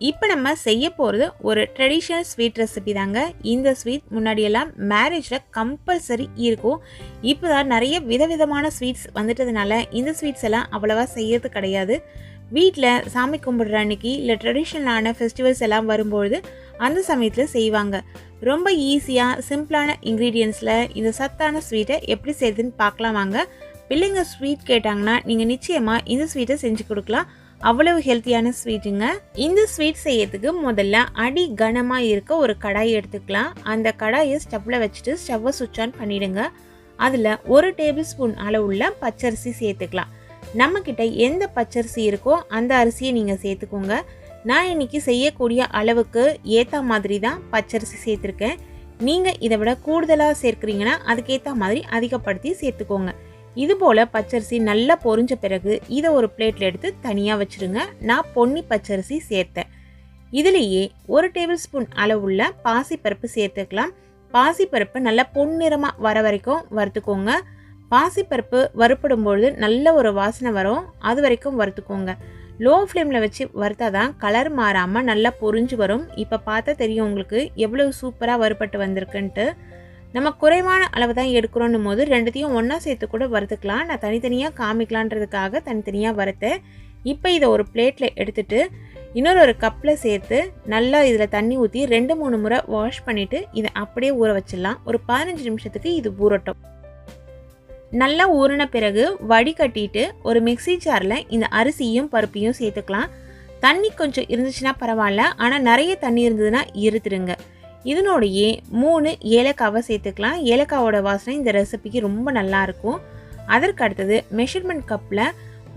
இப்போ நம்ம செய்ய போகிறது ஒரு ட்ரெடிஷ்னல் ஸ்வீட் ரெசிபி தாங்க. இந்த ஸ்வீட் முன்னாடியெல்லாம் மேரேஜில் கம்பல்சரி இருக்கும். இப்போ தான் நிறைய விதவிதமான ஸ்வீட்ஸ் வந்துட்டதுனால இந்த ஸ்வீட்ஸ் எல்லாம் அவ்வளோவா செய்யறது கிடையாது. வீட்டில் சாமி கும்பிடுற அன்னைக்கு இல்லை ட்ரெடிஷ்னலான ஃபெஸ்டிவல்ஸ் எல்லாம் வரும்பொழுது அந்த சமயத்தில் செய்வாங்க. ரொம்ப ஈஸியாக சிம்பிளான இன்க்ரீடியன்ஸில் இந்த சத்தான ஸ்வீட்டை எப்படி செய்யுதுன்னு பார்க்கலாம் வாங்க. பிள்ளைங்க ஸ்வீட் கேட்டாங்கன்னா நீங்கள் நிச்சயமாக இந்த ஸ்வீட்டை செஞ்சு கொடுக்கலாம். அவ்வளவு ஹெல்த்தியான ஸ்வீட்டுங்க இந்த ஸ்வீட் செய்யறதுக்கு முதல்ல அடி கனமாக இருக்க ஒரு கடாய் எடுத்துக்கலாம். அந்த கடாயை ஸ்டவ்வில் வச்சுட்டு ஸ்டவ்வை சுவிட்ச் ஆன் பண்ணிடுங்க. அதில் ஒரு டேபிள் ஸ்பூன் அளவுள்ள பச்சரிசி சேர்த்துக்கலாம். நம்மக்கிட்ட எந்த பச்சரிசி இருக்கோ அந்த அரிசியை நீங்கள் சேர்த்துக்கோங்க. நான் இன்னைக்கு செய்யக்கூடிய அளவுக்கு ஏற்ற மாதிரி தான் பச்சரிசி சேர்த்துருக்கேன். நீங்கள் இதை விட கூடுதலாக சேர்க்குறீங்கன்னா அதுக்கேற்ற மாதிரி அதிகப்படுத்தி சேர்த்துக்கோங்க. இது போல் பச்சரிசி நல்லா பொரிஞ்ச பிறகு இதை ஒரு பிளேட்டில் எடுத்து தனியாக வச்சுருங்க. நான் பொன்னி பச்சரிசி சேர்த்தேன். இதுலேயே ஒரு டேபிள் ஸ்பூன் அளவுள்ள பாசிப்பருப்பு சேர்த்துக்கலாம். பாசிப்பருப்பு நல்லா பொன்னிறமாக வர வரைக்கும் வறுத்துக்கோங்க. பாசிப்பருப்பு வறுப்படும் பொழுது நல்ல ஒரு வாசனை வரும். அது வரைக்கும் வறுத்துக்கோங்க. லோ ஃப்ளேமில் வச்சு வறுத்தா தான் கலர் மாறாமல் நல்லா பொரிஞ்சு வரும். இப்போ பார்த்தா தெரியும் உங்களுக்கு எவ்வளோ சூப்பராக வறுப்பட்டு வந்திருக்குன்ட்டு. நம்ம குறைவான அளவு தான் எடுக்கிறோன்னும் போது ரெண்டுத்தையும் ஒன்றா சேர்த்து கூட வறுத்துக்கலாம். நான் தனித்தனியாக காமிக்கலான்றதுக்காக தனித்தனியாக வறுத்தேன். இப்போ இதை ஒரு பிளேட்டில் எடுத்துட்டு இன்னொரு ஒரு கப்பில் சேர்த்து நல்லா இதில் தண்ணி ஊற்றி ரெண்டு மூணு முறை வாஷ் பண்ணிவிட்டு இதை அப்படியே ஊற வச்சிடலாம். ஒரு பதினஞ்சு நிமிஷத்துக்கு இது ஊறட்டும். நல்லா ஊறின பிறகு வடிகட்டிட்டு ஒரு மிக்ஸி ஜாரில் இந்த அரிசியும் பருப்பையும் சேர்த்துக்கலாம். தண்ணி கொஞ்சம் இருந்துச்சுன்னா பரவாயில்ல. ஆனால் நிறைய தண்ணி இருந்ததுன்னா இருத்துருங்க இதனோடையே மூணு ஏலக்காவை சேர்த்துக்கலாம். ஏலக்காவோட வாசனை இந்த ரெசிபிக்கு ரொம்ப நல்லா இருக்கும் அதற்கு அடுத்தது மெஷர்மெண்ட் கப்பில்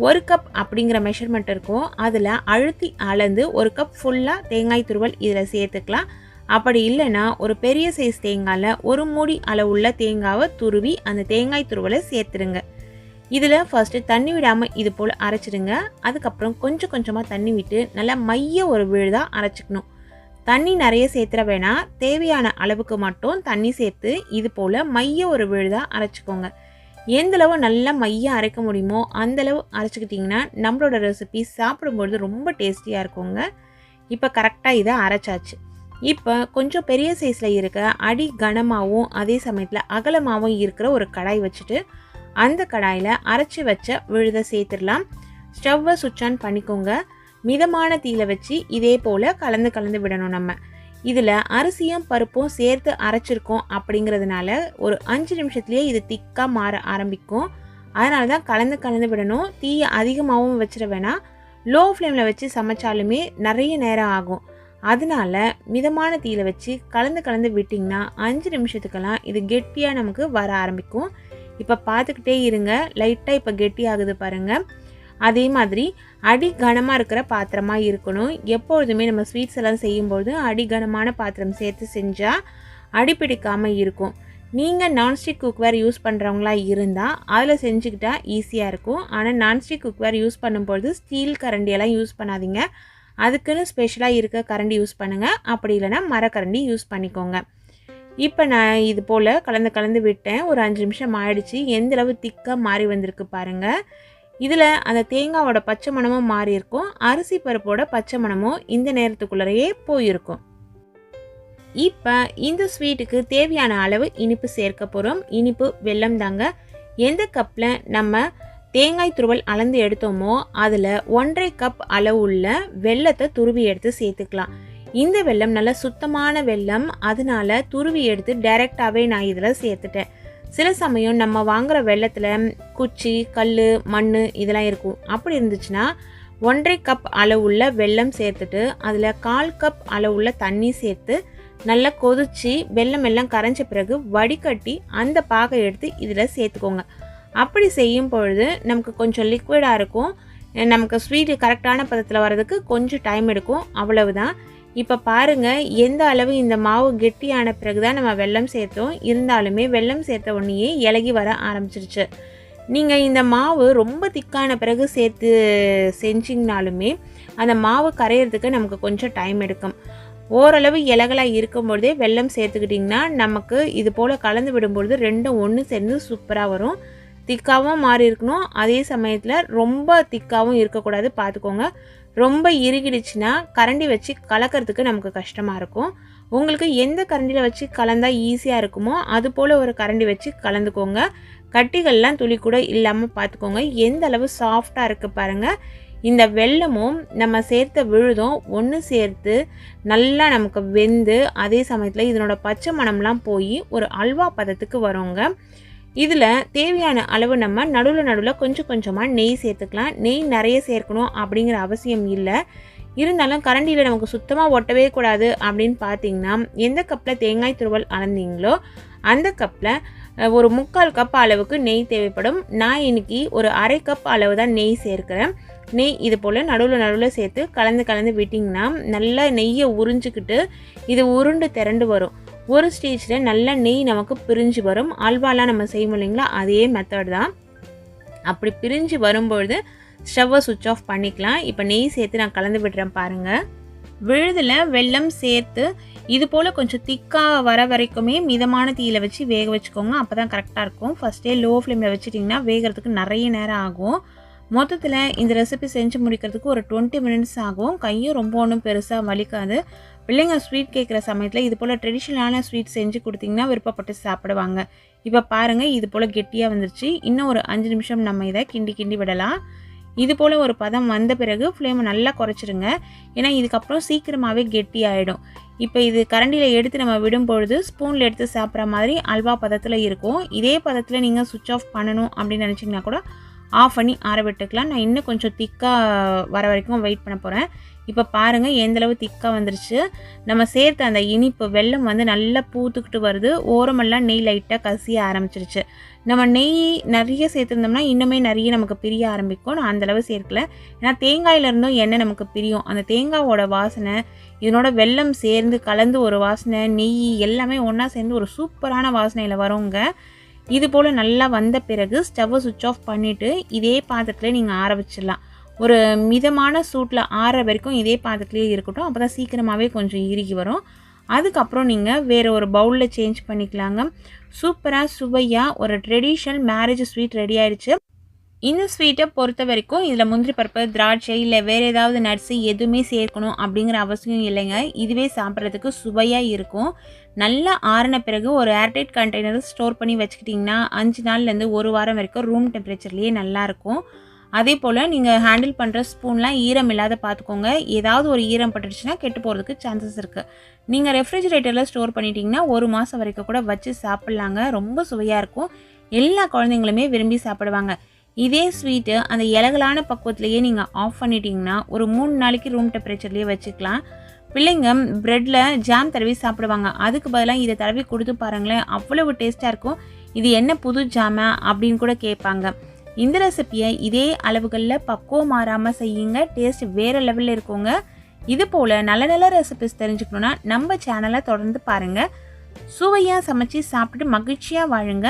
ஒரு கப் அப்படிங்கிற மெஷர்மெண்ட் இருக்கும். அதில் அழுத்தி அளந்து ஒரு கப் ஃபுல்லாக தேங்காய் துருவல் இதில் சேர்த்துக்கலாம். அப்படி இல்லைன்னா ஒரு பெரிய சைஸ் தேங்காயில் ஒரு மூடி அளவுள்ள தேங்காவை துருவி அந்த தேங்காய் துருவலை சேர்த்துருங்க. இதில் ஃபஸ்ட்டு தண்ணி விடாமல் இது போல் அரைச்சிடுங்க. அதுக்கப்புறம் கொஞ்சம் கொஞ்சமாக தண்ணி விட்டு நல்லா மைய ஒரு விழுதாக அரைச்சிக்கணும். தண்ணி நிறைய சேர்த்துற வேணாம். தேவையான அளவுக்கு மட்டும் தண்ணி சேர்த்து இது போல் மைய ஒரு விழுதாக அரைச்சிக்கோங்க. எந்தளவு நல்லா மையம் அரைக்க முடியுமோ அந்தளவு அரைச்சிக்கிட்டிங்கன்னா நம்மளோட ரெசிபி சாப்பிடும்பொழுது ரொம்ப டேஸ்டியாக இருக்குங்க. இப்போ கரெக்டாக இதை அரைச்சாச்சு. இப்போ கொஞ்சம் பெரிய சைஸில் இருக்க அடி கனமாகவும் அதே சமயத்தில் அகலமாகவும் இருக்கிற ஒரு கடாய் வச்சுட்டு அந்த கடாயில் அரைச்சி வச்ச விழுதை சேர்த்துடலாம். ஸ்டவ்வை சுவிட்ச் ஆன் பண்ணிக்கோங்க. மிதமான தீயில வச்சு இதே போல் கலந்து கலந்து விடணும் நம்ம. இதில் அரிசியும் பருப்பும் சேர்த்து அரைச்சிருக்கோம் அப்படிங்கிறதுனால ஒரு அஞ்சு நிமிஷத்துலேயே இது திக்காக மாற ஆரம்பிக்கும். அதனால தான் கலந்து கலந்து விடணும். தீயை அதிகமாகவும் வச்சிட வேணாம். லோ ஃப்ளேமில் வச்சு சமைச்சாலுமே நிறைய நேரம் ஆகும். அதனால மிதமான தீயில வச்சு கலந்து கலந்து விட்டிங்கன்னா அஞ்சு நிமிஷத்துக்கெல்லாம் இது கெட்டியாக நமக்கு வர ஆரம்பிக்கும். இப்போ பார்த்துக்கிட்டே இருங்க. லைட்டாக இப்போ கெட்டி ஆகுது பாருங்கள் அதே மாதிரி அடி கனமாக இருக்கிற பாத்திரமாக இருக்கணும். எப்பொழுதுமே நம்ம ஸ்வீட்ஸ் எல்லாம் செய்யும்போது அடி கனமான பாத்திரம் சேர்த்து செஞ்சால் அடி பிடிக்காமல் இருக்கும். நீங்கள் நான்ஸ்டிக் குக்வேர் யூஸ் பண்ணுறவங்களா இருந்தால் அதில் செஞ்சுக்கிட்டா ஈஸியாக இருக்கும். ஆனால் நான்ஸ்டிக் குக்வேர் யூஸ் பண்ணும்பொழுது ஸ்டீல் கரண்டியெல்லாம் யூஸ் பண்ணாதீங்க. அதுக்குன்னு ஸ்பெஷலாக இருக்க கரண்டி யூஸ் பண்ணுங்கள் அப்படி இல்லைன்னா மரக்கரண்டி யூஸ் பண்ணிக்கோங்க. இப்போ நான் இது போல் கலந்து கலந்து விட்டேன். ஒரு அஞ்சு நிமிஷம் ஆயிடுச்சு. எந்தளவு திக்காக மாறி வந்திருக்கு பாருங்கள் இதில் அந்த தேங்காவோட பச்சை மணமும் மாறி இருக்கும். அரிசி பருப்போட பச்சை மணமும் இந்த நேரத்துக்குள்ளரையே போயிருக்கும். இப்போ இந்த ஸ்வீட்டுக்கு தேவையான அளவு இனிப்பு சேர்க்க போகிறோம் இனிப்பு வெல்லம் தாங்க. எந்த கப்பில் நம்ம தேங்காய் துருவல் அளந்து எடுத்தோமோ அதில் ஒன்றரை கப் அளவு உள்ள வெள்ளத்தை துருவி எடுத்து சேர்த்துக்கலாம். இந்த வெல்லம் நல்ல சுத்தமான வெல்லம். அதனால துருவி எடுத்து டைரெக்டாகவே நான் இதில் சேர்த்துட்டேன். சில சமயம் நம்ம வாங்குகிற வெள்ளத்தில் குச்சி கல் மண் இதெல்லாம் இருக்கும். அப்படி இருந்துச்சுன்னா ஒன்றரை கப் அளவுள்ள வெல்லம் சேர்த்துட்டு அதில் கால் கப் அளவுள்ள தண்ணி சேர்த்து நல்லா கொதிச்சு வெல்லம் எல்லாம் கரைஞ்ச பிறகு வடிகட்டி அந்த பாகை எடுத்து இதில் சேர்த்துக்கோங்க. அப்படி செய்யும் பொழுது நமக்கு கொஞ்சம் லிக்விடாக இருக்கும். நமக்கு ஸ்வீட்டு கரெக்டான பதத்தில் வர்றதுக்கு கொஞ்சம் டைம் எடுக்கும். அவ்வளவுதான். இப்போ பாருங்கள் எந்த அளவு இந்த மாவு கெட்டியான பிறகு தான் நம்ம வெல்லம் சேர்த்தோம். இருந்தாலுமே வெல்லம் சேர்த்த உடனேயே இலகி வர ஆரம்பிச்சிருச்சு. நீங்கள் இந்த மாவு ரொம்ப திக்கான பிறகு சேர்த்து செஞ்சிங்கனாலுமே அந்த மாவு கரையிறதுக்கு நமக்கு கொஞ்சம் டைம் எடுக்கும். ஓரளவு இலகலாக இருக்கும்பொழுதே வெல்லம் சேர்த்துக்கிட்டிங்கன்னா நமக்கு இது போல் கலந்து விடும்பொழுது ரெண்டும் ஒன்று சேர்ந்து சூப்பராக வரும். திக்காகவும் மாறி இருக்கணும். அதே சமயத்தில் ரொம்ப திக்காகவும் இருக்கக்கூடாது. பார்த்துக்கோங்க. ரொம்ப இறுகிடுச்சுன்னா கரண்டி வச்சு கலக்கிறதுக்கு நமக்கு கஷ்டமாக இருக்கும். உங்களுக்கு எந்த கரண்டியில் வச்சு கலந்தால் ஈஸியாக இருக்குமோ அது போல் ஒரு கரண்டி வச்சு கலந்துக்கோங்க. கட்டிகள்லாம் துளி கூட இல்லாமல் பார்த்துக்கோங்க எந்த அளவு சாஃப்டாக இருக்குது பாருங்கள் இந்த வெல்லமும் நம்ம சேர்த்த விழுதும் ஒன்று சேர்த்து நல்லா நமக்கு வெந்து அதே சமயத்தில் இதனோட பச்சை மணம்லாம் போய் ஒரு அல்வா பதத்துக்கு வருங்க. இதில் தேவையான அளவு நம்ம நடுவில் நடுவில் கொஞ்சம் கொஞ்சமாக நெய் சேர்த்துக்கலாம். நெய் நிறைய சேர்க்கணும் அப்படிங்கிற அவசியம் இல்லை. இருந்தாலும் கரண்டியில் நமக்கு சுத்தமாக ஒட்டவே கூடாது அப்படின்னு பார்த்தீங்கன்னா எந்த கப்பில் தேங்காய் துருவல் அளந்தீங்களோ அந்த கப்பில் ஒரு முக்கால் கப் அளவுக்கு நெய் தேவைப்படும். நான் இன்னைக்கு ஒரு அரை கப் அளவு தான் நெய் சேர்க்கிறேன். நெய் இது போல் நடுவில் நடுவில் சேர்த்து கலந்து கலந்து விட்டிங்கன்னா நல்லா நெய்யை உறிஞ்சிக்கிட்டு இது உருண்டு திரண்டு வரும். ஒரு ஸ்டேஜில் நல்ல நெய் நமக்கு பிரிஞ்சு வரும். அல்வாலாம் நம்ம செய்வோம் இல்லைங்களா? அதே மெத்தட் தான். அப்படி பிரிஞ்சு வரும்பொழுது ஸ்டவ்வை சுவிட்ச் ஆஃப் பண்ணிக்கலாம். இப்போ நெய் சேர்த்து நான் கலந்து விடுறேன் பாருங்கள் விழுதில் வெள்ளம் சேர்த்து இது போல் கொஞ்சம் திக்காக வர வரைக்குமே மிதமான தீயில் வச்சு வேக வச்சுக்கோங்க. அப்போ தான் கரெக்டாக இருக்கும். ஃபஸ்ட்டே லோ ஃப்ளேமில் வச்சுட்டிங்கன்னா வேகிறதுக்கு நிறைய நேரம் ஆகும். மொத்தத்தில் இந்த ரெசிபி செஞ்சு முடிக்கிறதுக்கு ஒரு டுவெண்ட்டி மினிட்ஸ் ஆகும். கையும் ரொம்ப ஒன்றும் பெருசாக வலிக்காது. பிள்ளைங்க ஸ்வீட் கேட்குற சமயத்தில் இது போல் ட்ரெடிஷ்னலான ஸ்வீட் செஞ்சு கொடுத்தீங்கன்னா விருப்பப்பட்டு சாப்பிடுவாங்க. இப்போ பாருங்கள் இது போல் கெட்டியாக வந்துருச்சு. இன்னும் ஒரு அஞ்சு நிமிஷம் நம்ம இதை கிண்டி கிண்டி விடலாம். இது போல் ஒரு பதம் வந்த பிறகு ஃப்ளேமை நல்லா குறைச்சிருங்க. ஏன்னா இதுக்கப்புறம் சீக்கிரமாகவே கெட்டி ஆகிடும் இப்போ இது கரண்டியில் எடுத்து நம்ம விடும் பொழுது ஸ்பூனில் எடுத்து சாப்பிட்ற மாதிரி அல்வா பதத்தில் இருக்கும். இதே பதத்தில் நீங்கள் சுவிட்ச் ஆஃப் பண்ணணும் அப்படின்னு நினச்சிங்கன்னா கூட ஆஃப் பண்ணி ஆற விட்டுக்கலாம். நான் இன்னும் கொஞ்சம் திக்காக வர வரைக்கும் வெயிட் பண்ண போகிறேன் இப்போ பாருங்கள் எந்தளவு திக்காக வந்துருச்சு. நம்ம சேர்த்த அந்த இனிப்பு வெல்லம் வந்து நல்லா பூத்துக்கிட்டு வருது. ஓரமெல்லாம் நெய் லைட்டாக கசிய ஆரம்பிச்சிருச்சு. நம்ம நெய் நிறைய சேர்த்துருந்தோம்னா இன்னுமே நிறைய நமக்கு பிரிய ஆரம்பிக்கும். நான் அந்தளவு சேர்க்கல. ஏன்னா தேங்காயிலிருந்தும் எண்ணெய் நமக்கு பிரியும். அந்த தேங்காவோட வாசனை இதனோட வெல்லம் சேர்ந்து கலந்து ஒரு வாசனை நெய் எல்லாமே ஒன்றா சேர்ந்து ஒரு சூப்பரான வாசனையில் வருங்க இது போல் நல்லா வந்த பிறகு ஸ்டவ்வை சுவிட்ச் ஆஃப் பண்ணிவிட்டு இதே பாத்திரத்தில் நீங்கள் ஆற வச்சிடலாம். ஒரு மிதமான சூட்டில் ஆற வரைக்கும் இதே பாத்திரத்துலேயே இருக்கட்டும். அப்போ தான் சீக்கிரமாகவே கொஞ்சம் இறுகி வரும். அதுக்கப்புறம் நீங்கள் வேறு ஒரு பவுலில் சேஞ்ச் பண்ணிக்கலாங்க. சூப்பராக சுவையாக ஒரு ட்ரெடிஷ்னல் மேரேஜ் ஸ்வீட் ரெடி ஆயிடுச்சு. இந்த ஸ்வீட்டை பொறுத்த வரைக்கும் இதில் முந்திரி பருப்பு திராட்சை இல்லை வேறு ஏதாவது நட்ஸு எதுவுமே சேர்க்கணும் அப்படிங்கிற அவசியம் இல்லைங்க. இதுவே சாப்பிட்றதுக்கு சுவையாக இருக்கும். நல்லா ஆறின பிறகு ஒரு ஏர்டைட் கண்டெய்னர் ஸ்டோர் பண்ணி வச்சுக்கிட்டிங்கன்னா அஞ்சு நாள்லேருந்து ஒரு வாரம் வரைக்கும் ரூம் டெம்பரேச்சர்லேயே நல்லாயிருக்கும் அதே போல் நீங்கள் ஹேண்டில் பண்ணுற ஸ்பூன்லாம் ஈரம் இல்லாத பார்த்துக்கோங்க ஏதாவது ஒரு ஈரம் பட்டுடுச்சுன்னா கெட்டு போகிறதுக்கு சான்சஸ் இருக்குது நீங்கள் ரெஃப்ரிஜிரேட்டரில் ஸ்டோர் பண்ணிட்டீங்கன்னா ஒரு மாதம் வரைக்கும் கூட வச்சு சாப்பிட்லாங்க. ரொம்ப சுவையாக இருக்கும். எல்லா குழந்தைங்களுமே விரும்பி சாப்பிடுவாங்க. இதே ஸ்வீட்டு அந்த இலகலான பக்குவத்திலேயே நீங்கள் ஆஃப் பண்ணிட்டீங்கன்னா ஒரு மூணு நாளைக்கு ரூம் டெம்பரேச்சர்லேயே வச்சுக்கலாம். பிள்ளைங்க ப்ரெட்டில் ஜாம் தடவி சாப்பிடுவாங்க. அதுக்கு பதிலாக இதை தடவி கொடுத்து பாருங்களேன் அவ்வளவு டேஸ்ட்டாக இருக்கும். இது என்ன புது ஜாமா அப்படின்னு கூட கேட்பாங்க. இந்த ரெசிப்பியை இதே அளவுகளில் பக்குவம் மாறாமல் செய்யுங்க. டேஸ்ட் வேறு லெவலில் இருக்குங்க. இது போல் நல்ல நல்ல ரெசிபிஸ் தெரிஞ்சுக்கணுன்னா நம்ம சேனலை தொடர்ந்து பாருங்கள் சுவையாக சமைச்சு சாப்பிட்டு மகிழ்ச்சியாக வாழுங்க.